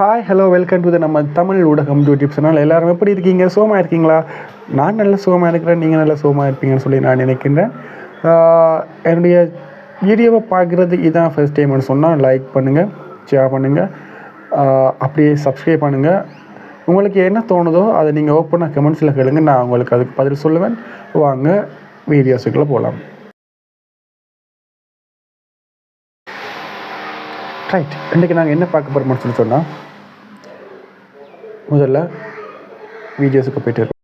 Hi hello welcome to the நம்ம தமிழ் ஊடகம் YouTube channel எல்லாரும் எப்படி இருக்கீங்க? சோமா இருக்கீங்களா? நான் நல்ல சோமா இருக்கிறேன் நீங்கள் நல்ல சோமா இருப்பீங்கன்னு சொல்லி நான் நினைக்கின்றேன். என்னுடைய வீடியோவை பார்க்குறது இதான் ஃபர்ஸ்ட் டைம்னு சொன்னால் லைக் பண்ணுங்கள் ஷேர் பண்ணுங்கள் அப்படியே சப்ஸ்கிரைப் பண்ணுங்கள் உங்களுக்கு என்ன தோணுதோ அதை நீங்கள் ஓப்பனாக கமெண்ட்ஸில் கேளுங்க நான் உங்களுக்கு அதுக்கு பதில் சொல்லுவேன். வாங்க வீடியோஸுக்குள்ளே போகலாம் ரைட் இன்றைக்கி நாங்கள் என்ன பார்க்க போகிறோம்னு சொல்லி சொன்னால் முதல்ல வீடியோஸுக்கு போய்ட்டு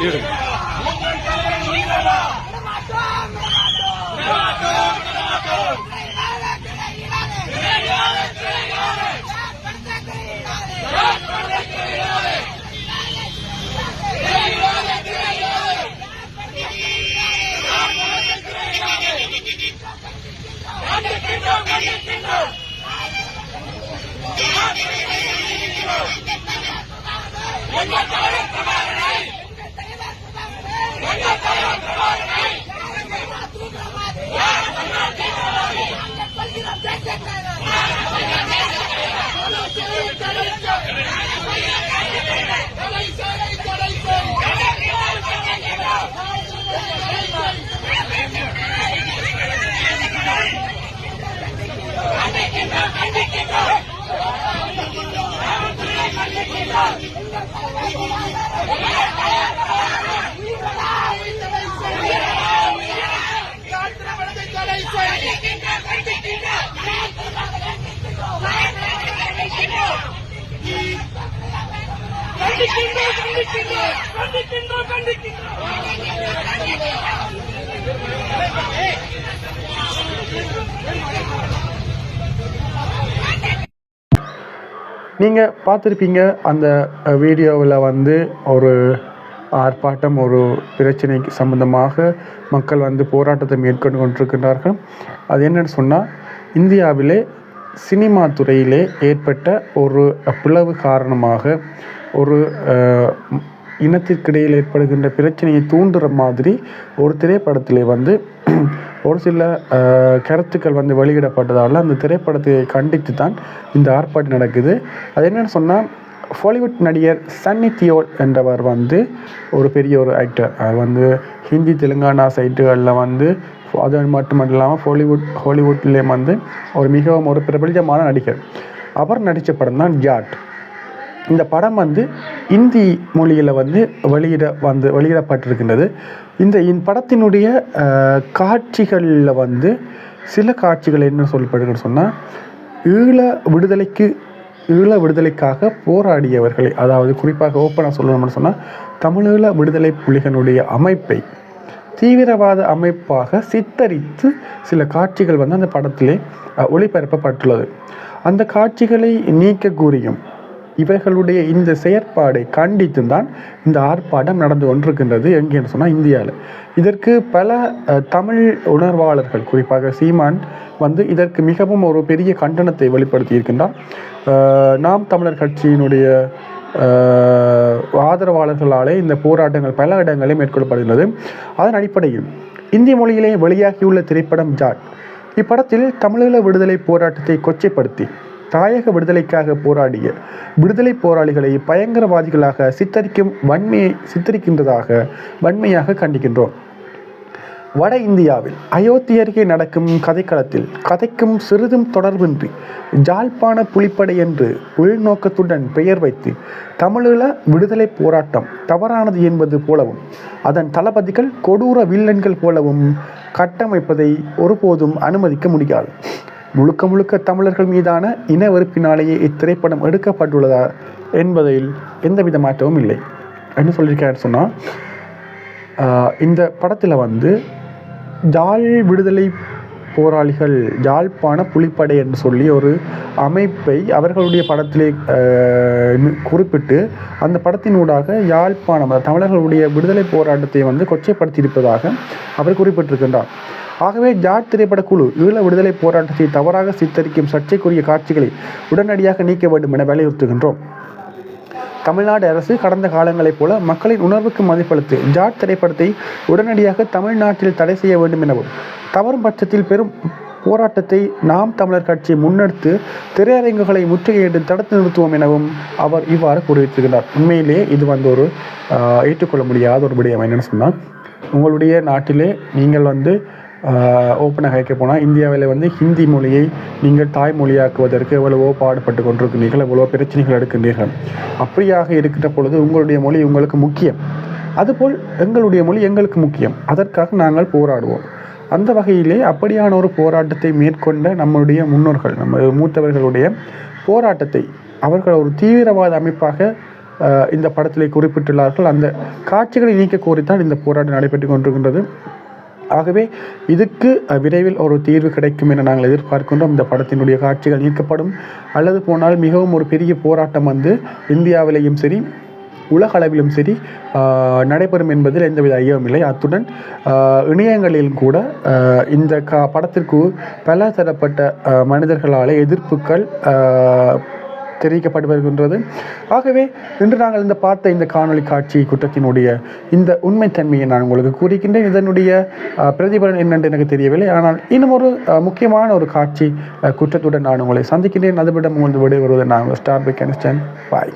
இருக்கோம் கண்டிக்கின்றோம் கண்டிக்கின்றோம் ಜಯ ಜಯ கண்டிக்கின்றோம் கண்டிக்கின்றோம் நீங்கள் பார்த்துருப்பீங்க அந்த வீடியோவில் வந்து ஒரு ஆர்ப்பாட்டம் ஒரு பிரச்சனைக்கு சம்பந்தமாக மக்கள் வந்து போராட்டத்தை மேற்கொண்டு கொண்டிருக்கின்றார்கள். அது என்னன்னு சொன்னால் இந்தியாவிலே சினிமா துறையிலே ஏற்பட்ட ஒரு பிளவு காரணமாக ஒரு இனத்திற்கிடையில் ஏற்படுகின்ற பிரச்சனையை தூண்டுற மாதிரி ஒரு திரைப்படத்திலே வந்து ஒரு சில கருத்துக்கள் வந்து வெளியிடப்பட்டதால் அந்த திரைப்படத்தை கண்டித்து தான் இந்த ஆர்ப்பாட்டம் நடக்குது. அது என்னென்னு சொன்னால் பாலிவுட் நடிகர் சன்னி தியோல் என்றவர் வந்து ஒரு பெரிய ஒரு ஆக்டர் அவர் வந்து ஹிந்தி தெலுங்கானா சைட்டுகளில் வந்து அது மட்டும் இல்லாமல் ஹாலிவுட் ஹாலிவுட்லேயும் வந்து ஒரு மிகவும் ஒரு பிரபலமான நடிகர். அவர் நடித்த படம் தான் ஜாட் இந்த படம் வந்து இந்தி மொழியில் வந்து வெளியிட வந்து வெளியிடப்பட்டிருக்கின்றது. இந்த இந்த படத்தினுடைய காட்சிகளில் வந்து சில காட்சிகள் என்ன சொல்லப்படுகிறது சொன்னால் ஈழ விடுதலைக்கு ஈழ விடுதலைக்காக போராடியவர்களை அதாவது குறிப்பாக ஓப்பனாக சொல்லணும்னு சொன்னால் தமிழீழ விடுதலை புலிகளுடைய அமைப்பை தீவிரவாத அமைப்பாக சித்தரித்து சில காட்சிகள் வந்து அந்த படத்திலே ஒளிபரப்பப்பட்டுள்ளது. அந்த காட்சிகளை நீக்க கூறியும் இவர்களுடைய இந்த செயற்பாடை கண்டித்து தான் இந்த ஆர்ப்பாட்டம் நடந்து கொண்டிருக்கின்றது எங்கேன்னு சொன்னால் இந்தியாவில். இதற்கு பல தமிழ் உணர்வாளர்கள் குறிப்பாக சீமான் வந்து இதற்கு மிகவும் ஒரு பெரிய கண்டனத்தை வெளிப்படுத்தி இருக்கின்றார் நாம் தமிழர் கட்சியினுடைய ஆதரவாளர்களாலே இந்த போராட்டங்கள் பல இடங்களில் மேற்கொள்ளப்படுகிறது. அதன் அடிப்படையில் இந்திய மொழியிலே வெளியாகியுள்ள திரைப்படம் ஜாட். இப்படத்தில் தமிழீழ விடுதலை போராட்டத்தை கொச்சைப்படுத்தி தாயக விடுதலைக்காக போராடிய விடுதலை போராளிகளை பயங்கரவாதிகளாக சித்தரிக்கும் வன்மையை சித்தரிக்கின்றதாக வன்மையாக கண்டிக்கின்றோம். வட இந்தியாவில் அயோத்தி அருகே நடக்கும் கதைக்களத்தில் கதைக்கும் சிறிதும் தொடர்பின்றி ஜாழ்ப்பாண புலிப்படை என்று உள்நோக்கத்துடன் பெயர் வைத்து தமிழீழ விடுதலை போராட்டம் தவறானது என்பது போலவும் அதன் தளபதிகள் கொடூர வில்லன்கள் போலவும் கட்டமைப்பதை ஒருபோதும் அனுமதிக்க முடியாது. முழுக்க முழுக்க தமிழர்கள் மீதான இன வெறுப்பினாலேயே இத்திரைப்படம் எடுக்கப்பட்டுள்ளதா என்பதில் எந்தவித மாற்றமும் இல்லை. என்ன சொல்லியிருக்காரு சொன்னால் இந்த படத்தில் வந்து ஜாழ் விடுதலை போராளிகள் யாழ்ப்பாண புலிப்படை என்று சொல்லி ஒரு அமைப்பை அவர்களுடைய படத்திலே குறிப்பிட்டு அந்த படத்தினூடாக யாழ்ப்பாணம் தமிழர்களுடைய விடுதலை போராட்டத்தை வந்து கொச்சைப்படுத்தியிருப்பதாக அவர் குறிப்பிட்டிருக்கின்றார். ஆகவே ஜாட் திரைப்பட குழு ஈழ விடுதலை போராட்டத்தை தவறாக சித்தரிக்கும் சர்ச்சைக்குரிய காட்சிகளை உடனடியாக நீக்க வேண்டும் என வலியுறுத்துகின்றோம். தமிழ்நாடு அரசு கடந்த காலங்களைப் போல மக்களின் உணர்வுக்கு மதிப்பளித்து ஜாட் திரைப்படத்தை உடனடியாக தமிழ்நாட்டில் தடை செய்ய வேண்டும் எனவும் தவறும் பட்சத்தில் பெரும் போராட்டத்தை நாம் தமிழர் கட்சி முன்னெடுத்து திரையரங்குகளை முற்றுகையிட்டு தடுத்து நிறுத்துவோம் எனவும் அவர் இவ்வாறு கூறியிருக்கிறார். உண்மையிலே இது வந்து ஒரு ஏற்றுக்கொள்ள முடியாத ஒரு விடயம். என்னென்னு சொன்னால் உங்களுடைய நாட்டிலே நீங்கள் வந்து ஓப்பனாக கேட்க போனால் இந்தியாவில் வந்து ஹிந்தி மொழியை நீங்கள் தாய்மொழியாக்குவதற்கு எவ்வளவோ பாடுபட்டு கொண்டிருக்கிறீர்கள் எவ்வளவோ பிரச்சனைகள் எடுக்கின்றீர்கள். அப்படியாக இருக்கின்ற பொழுது உங்களுடைய மொழி உங்களுக்கு முக்கியம். அதுபோல் எங்களுடைய மொழி எங்களுக்கு முக்கியம். அதற்காக நாங்கள் போராடுவோம். அந்த வகையிலே அப்படியான ஒரு போராட்டத்தை மேற்கொண்ட நம்முடைய முன்னோர்கள் நம்ம மூத்தவர்களுடைய போராட்டத்தை அவர்கள் ஒரு தீவிரவாத அமைப்பாக இந்த படத்திலே குறிப்பிட்டுள்ளார்கள். அந்த காட்சிகளை நீக்க கோரித்தான் இந்த போராட்டம் நடைபெற்று கொண்டிருக்கின்றது. ஆகவே இதுக்கு விரைவில் ஒரு தீர்வு கிடைக்கும் என நாங்கள் எதிர்பார்க்கின்றோம். இந்த படத்தினுடைய காட்சிகள் நீக்கப்படும் அல்லது போனால் மிகவும் ஒரு பெரிய போராட்டம் வந்து இந்தியாவிலேயும் சரி உலக அளவிலும் சரி நடைபெறும் என்பதில் எந்தவித ஐயமில்லை அத்துடன் இணையங்களிலும் கூட இந்த கா படத்திற்கு பல தரப்பட்ட மனிதர்களால் எதிர்ப்புகள் தெரிவிக்கப்பட்டு வருகின்றது ஆகவே இன்று நாங்கள் இந்த பார்த்த இந்த காணொலி காட்சி குற்றத்தினுடைய இந்த உண்மைத்தன்மையை நான் உங்களுக்கு கூறுகின்றேன். இதனுடைய பிரதிபலன் என்னென்று எனக்கு தெரியவில்லை. ஆனால் இன்னும் ஒரு முக்கியமான ஒரு காட்சி குற்றத்துடன் நான் உங்களை சந்திக்கின்றேன். அதுவிடம் உங்களது விடைபெறுவதை நான் ஸ்டார் பை கனிஸ்டன் பாய்